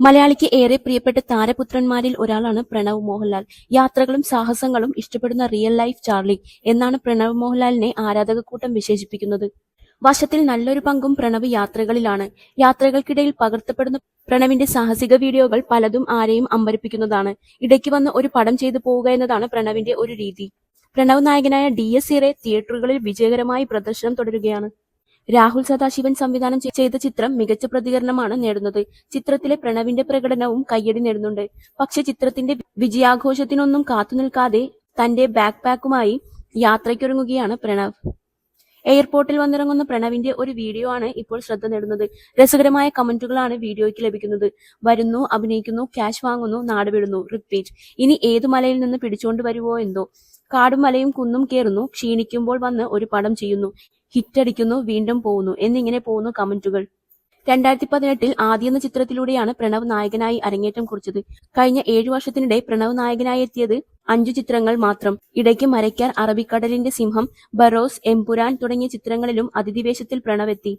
മലയാളിക്ക് ഏറെ പ്രിയപ്പെട്ട താരപുത്രന്മാരിൽ ഒരാളാണ് പ്രണവ് മോഹൻലാൽ. യാത്രകളും സാഹസങ്ങളും ഇഷ്ടപ്പെടുന്ന റിയൽ ലൈഫ് ചാർലി എന്നാണ് പ്രണവ് മോഹൻലാലിനെ ആരാധകക്കൂട്ടം വിശേഷിപ്പിക്കുന്നത്. വർഷത്തിൽ നല്ലൊരു പങ്കും പ്രണവ് യാത്രകളിലാണ്. യാത്രകൾക്കിടയിൽ പകർത്തപ്പെടുന്ന പ്രണവിന്റെ സാഹസിക വീഡിയോകൾ പലതും ആരെയും അമ്പരിപ്പിക്കുന്നതാണ്. ഇടയ്ക്ക് വന്ന് ഒരു പടം ചെയ്തു പോവുക എന്നതാണ് പ്രണവിന്റെ ഒരു രീതി. പ്രണവ് നായകനായ ഡി എസ് തിയേറ്ററുകളിൽ വിജയകരമായി പ്രദർശനം തുടരുകയാണ്. രാഹുൽ സദാശിവൻ സംവിധാനം ചെയ്ത ചിത്രം മികച്ച പ്രതികരണമാണ് നേടുന്നത്. ചിത്രത്തിലെ പ്രണവിന്റെ പ്രകടനവും കയ്യടി നേടുന്നുണ്ട്. പക്ഷെ ചിത്രത്തിന്റെ വിജയാഘോഷത്തിനൊന്നും കാത്തുനിൽക്കാതെ തന്റെ ബാക്ക് പാക്കുമായി യാത്രയ്ക്കൊരുങ്ങുകയാണ് പ്രണവ്. എയർപോർട്ടിൽ വന്നിറങ്ങുന്ന പ്രണവിന്റെ ഒരു വീഡിയോ ആണ് ഇപ്പോൾ ശ്രദ്ധ നേടുന്നത്. രസകരമായ കമന്റുകളാണ് വീഡിയോയ്ക്ക് ലഭിക്കുന്നത്. വരുന്നു അഭിനയിക്കുന്നു ക്യാഷ് വാങ്ങുന്നു നാട് വിടുന്നു. റിപ്പീറ്റ്. ഇനി ഏതു മലയിൽ നിന്ന് പിടിച്ചുകൊണ്ട് വരുവോ എന്തോ. കാടും മലയും കുന്നും കയറുന്നു ക്ഷീണിക്കുമ്പോൾ വന്ന് ഒരു പടം ചെയ്യുന്നു. ഹിറ്റടിക്കുന്നു വീണ്ടും പോകുന്നു. എന്നിങ്ങനെ പോകുന്നു കമന്റുകൾ. രണ്ടായിരത്തി പതിനെട്ടിൽ ആദ്യ എന്ന ചിത്രത്തിലൂടെയാണ് പ്രണവ് നായകനായി അരങ്ങേറ്റം കുറിച്ചത്. കഴിഞ്ഞ ഏഴു വർഷത്തിനിടെ പ്രണവ് നായകനായി എത്തിയത് അഞ്ചു ചിത്രങ്ങൾ മാത്രം. ഇടയ്ക്ക് മരയ്ക്കാർ അറബിക്കടലിന്റെ സിംഹം ബറോസ് എംപുരാൻ തുടങ്ങിയ ചിത്രങ്ങളിലും അതിഥിവേഷത്തിൽ പ്രണവ് എത്തി